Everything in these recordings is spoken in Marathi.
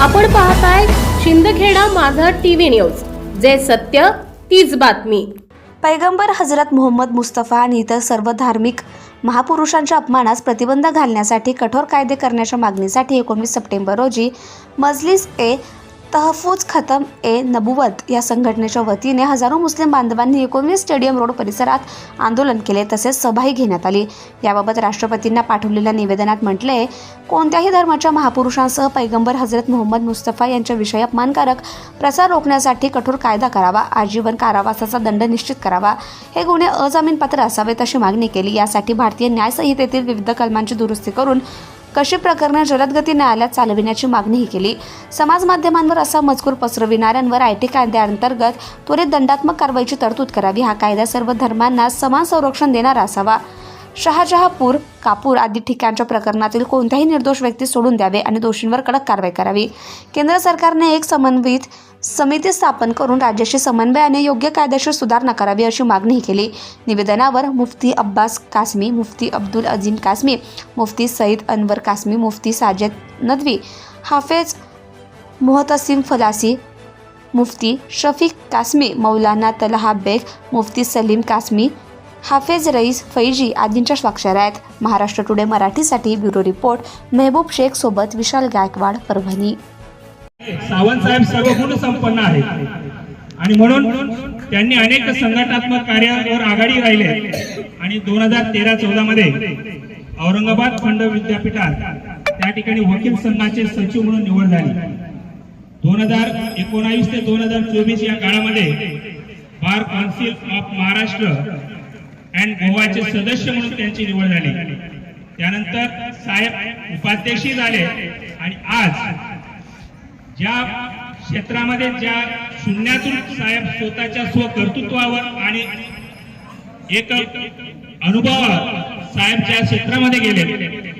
आपण पाहताय शिंदखेडा माझा टीव्ही न्यूज. जे सत्य तीच बातमी. पैगंबर हजरत मोहम्मद मुस्तफा आणि इतर सर्व धार्मिक महापुरुषांच्या अपमानास प्रतिबंध घालण्यासाठी कठोर कायदे करण्याच्या मागणीसाठी एकोणवीस सप्टेंबर रोजी मजलिस ए तहफूज खतम ए नबुवत या संघटनेच्या वतीने हजारो मुस्लिम बांधवांनी एकोणवीस स्टेडियम रोड परिसरात आंदोलन केले तसेच सभाही घेण्यात आली. याबाबत राष्ट्रपतींना पाठवलेल्या निवेदनात म्हटले कोणत्याही धर्माच्या महापुरुषांसह पैगंबर हजरत मोहम्मद मुस्तफा यांच्याविषयी अपमानकारक प्रसार रोखण्यासाठी कठोर कायदा करावा आजीवन कारावासाचा दंड निश्चित करावा हे गुन्हे अजामीनपात्र असावेत अशी मागणी केली. यासाठी भारतीय न्यायसंहितेतील विविध कलमांची दुरुस्ती करून कशी प्रकरणे जलदगती न्यायालयात चालविण्याची मागणीही केली. समाज माध्यमांवर असा मजकूर पसरविणाऱ्यांवर आय टी कायद्याअंतर्गत त्वरित दंडात्मक कारवाईची तरतूद करावी हा कायदा सर्व धर्मांना समान संरक्षण देणारा असावा. शहाजहापूर कापूर आदी ठिकाणच्या प्रकरणातील कोणत्याही निर्दोष व्यक्ती सोडून द्यावे आणि दोषींवर कडक कारवाई करावी. केंद्र सरकारने एक समन्वित समिती स्थापन करून राज्याशी समन्वयाने योग्य कायदेशीर सुधारणा करावी अशी मागणीही केली. निवेदनावर मुफ्ती अब्बास कासमी मुफ्ती अब्दुल अजीम कासमी मुफ्ती सईद अनवर कासमी मुफ्ती साजेद नदवी हाफेज मोहतसीम फलासी मुफ्ती शफीक कासमी मौलाना तलहा बेग मुफ्ती सलीम कासमी हाफेज रईस फैजी आदींच्या स्वाक्षऱ्या आहेत. महाराष्ट्र टुडे मराठीसाठी ब्युरो रिपोर्ट. मेहबूब शेख सोबत विशाल गायकवाड परभणी. सावंत साहेब सर्व गुण संपन्न आहेत. आणि म्हणून त्यांनी अनेक संघटनात्मक कार्यावर आघाडी राहिले. आणि दोन हजार तेरा चौदा मध्ये औरंगाबाद खंड विद्यापीठात त्या ठिकाणी वकील संघाचे सचिव म्हणून निवड झाली. दोन हजार एकोणावीस ते दोन हजार चोवीस या काळामध्ये bar council of Maharashtra and गोवाचे सदस्य म्हणून त्यांची निवड झाली. त्यानंतर साहेब उपाध्यक्षही झाले. आणि आज ज्या क्षेत्रामध्ये ज्या शून्यातून साहेब स्वतःच्या स्वकर्तृत्वावर आणि एक अनुभवावर साहेब ज्या क्षेत्रामध्ये गेले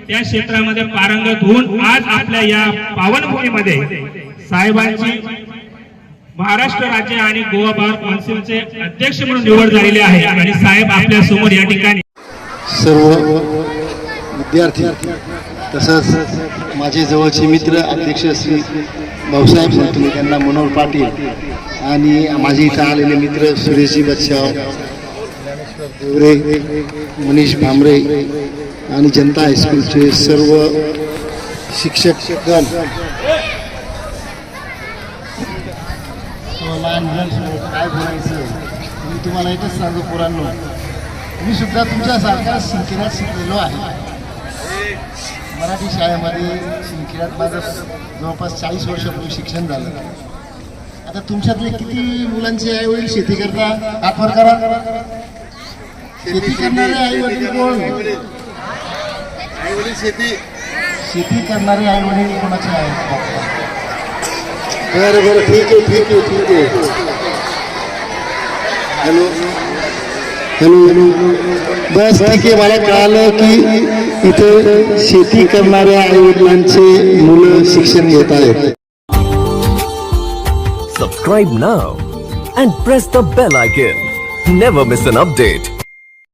त्या क्षेत्रामध्ये पारंगत होऊन आज आपल्या या पावनभूमीमध्ये साहेबांची महाराष्ट्र राज्य आणि गोवा बार काउन्सिलचे अध्यक्ष म्हणून निवड झालेली आहे आणि साहेब आपल्यासमोर या ठिकाणी सर्व विद्यार्थी तसंच माझे जवळचे मित्र अध्यक्ष श्री भाऊसाहेब संतुले त्यांना मनोहर पाटील आणि माझे इथं आलेले मित्र सुरेशजी बच्छाव देवरे मनीष भांबरे आणि जनता हायस्कूलचे सर्व शिक्षक गण काय बोलायचं? मी तुम्हाला एकच सांगतो पोरांनो. मी सुद्धा तुमच्यासारखा सिंकिरात शिकलेलो आहे. मराठी शाळेमध्ये सिंकिरात माझं जवळपास चाळीस वर्षापूर्वी शिक्षण झालं. आता तुमच्यातले किती मुलांचे आई वडील शेती करता? वर करा. शेती करणारे आई वडील कोण? आई वडील शेती. शेती करणारे आई वडील कोणाचे आहेत? बरं बरं ठीक आहे ठीक आहे ठीक आहे. हॅलो. बस ठीके मला कळालं की इथे शेती करणाऱ्या आई वडिलांचे मुलं शिक्षण घेत आहेत. Subscribe now and press the bell icon never miss an update